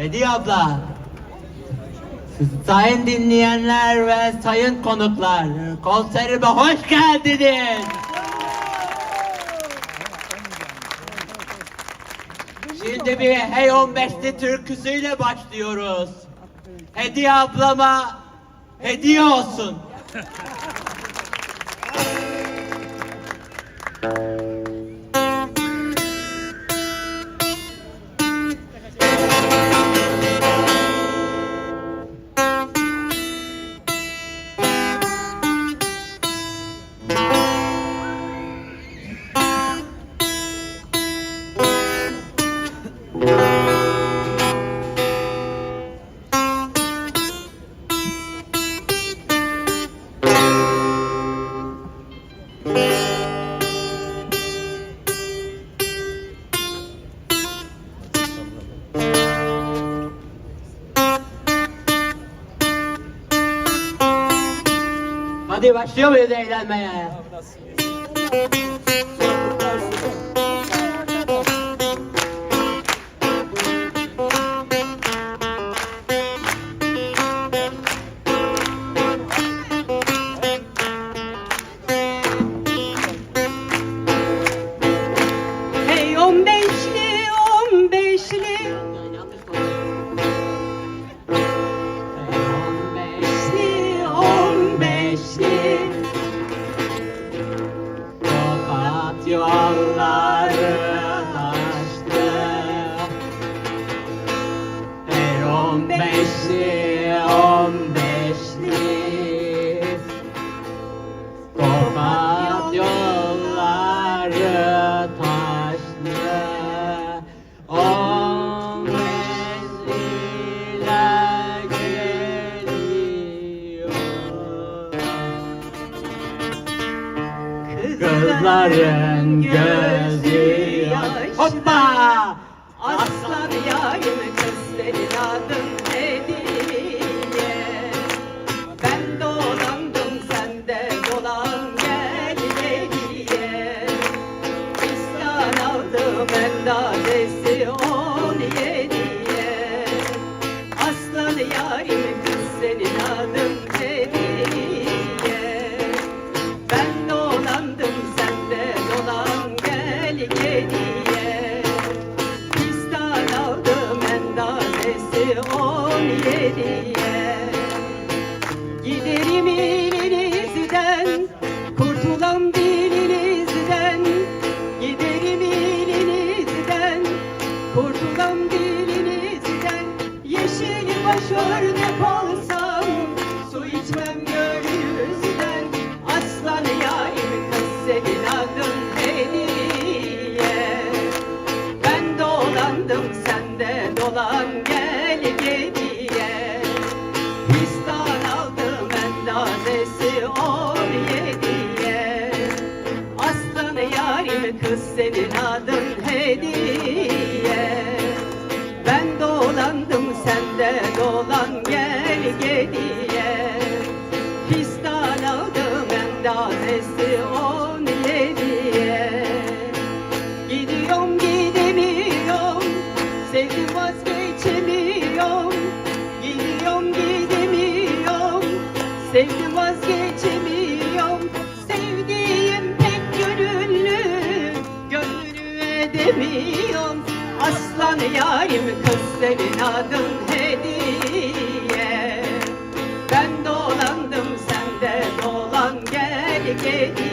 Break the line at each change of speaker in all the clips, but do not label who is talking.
Hediye abla. Sayın dinleyenler ve sayın konuklar, konserime hoş geldiniz. Şimdi bir Hey 15'li türküsüyle başlıyoruz. Hediye ablama hediye olsun. Hadi başlıyor muyuz eğlenmeye?
Hey on beşli, on beşli, on beşli,
on beşli Tokat yolları taştı On beşliler geliyor Kızların gözü yaş Hoppa!
again. Kız senin adın hediye. Ben dolandım sen de dolan gel Edemiyorum Aslan yarim kız senin adın hediye. Ben dolandım sen de dolan gel geriye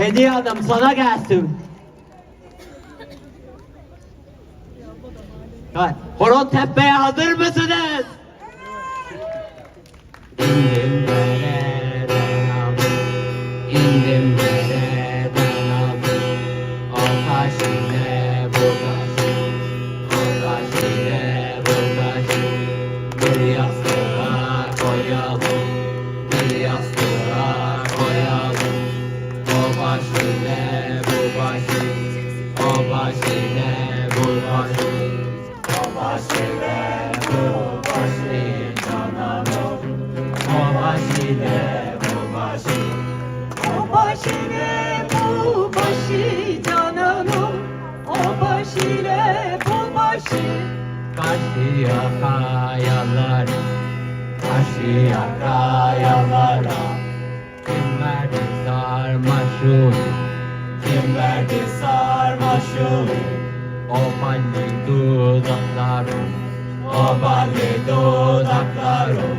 Hediye
adam sana gelsin. Evet. Horon Tepe'ye hazır mısınız? İndim dereden indim dereden. O taş ile bu taş, o taş ile bu taş.
Bir yastığa.
Karşıya kayalar Karşıya kayalara Kim verdi sarmaşu Kim verdi sarmaşu O balli dudaklarım O balli dudaklarım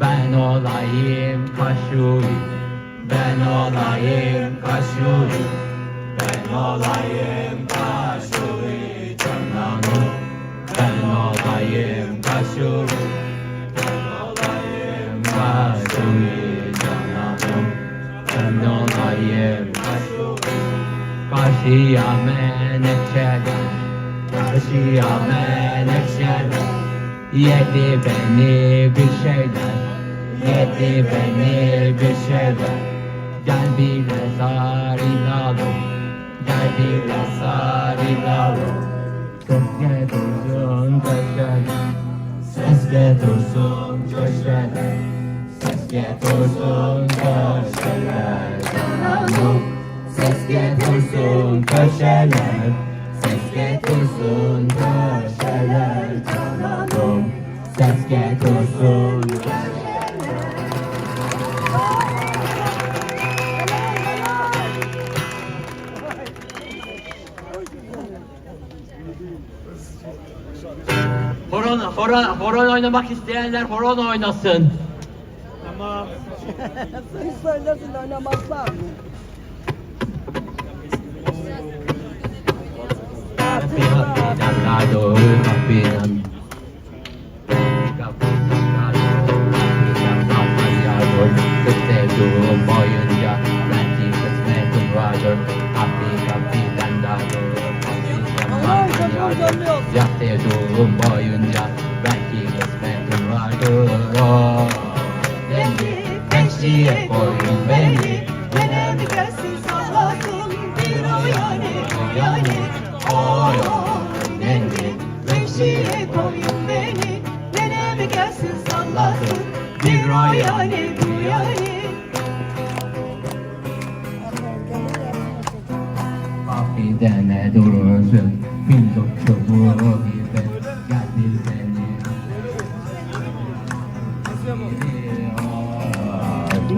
Ben olayım kaşuyum Ben olayım kaşuyum. Ben olayım kaşuyum cananım Ben olayım kaşuyum Ben olayım kaşuyum cananım Ben olayım kaşuyum Karşıya menekşeler Karşıya menekşeler Yedi beni bir şeyler. Yedi beni bir şeyler. Gel biraz sarılalım Gel biraz sarılalım Sesle dursun köşeler Sesle dursun köşeler Sesle dursun köşeler Cananım Sesle dursun köşeler Sesle dursun köşeler Cananım Sesle dursun Horon, horon, horon oynamak isteyenler horon oynasın.
Sen söylersin oynamazlar.
Happy happy dandado, happy dan. boyunca belki kısmetim vardır happy dandado, happy dandado Yaşadığım boyunca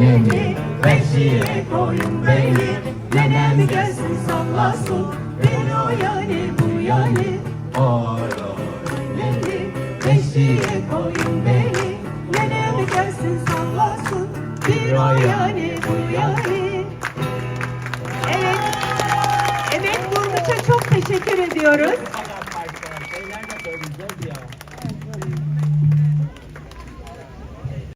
Beni beşiğe koyun beni Nenem gelsin sallasın bir o yani bu yani Beni beşiğe koyun beni Nenem gelsin sallasın bir o yani bu yani Evet Emek Durmuç'a çok teşekkür ediyoruz.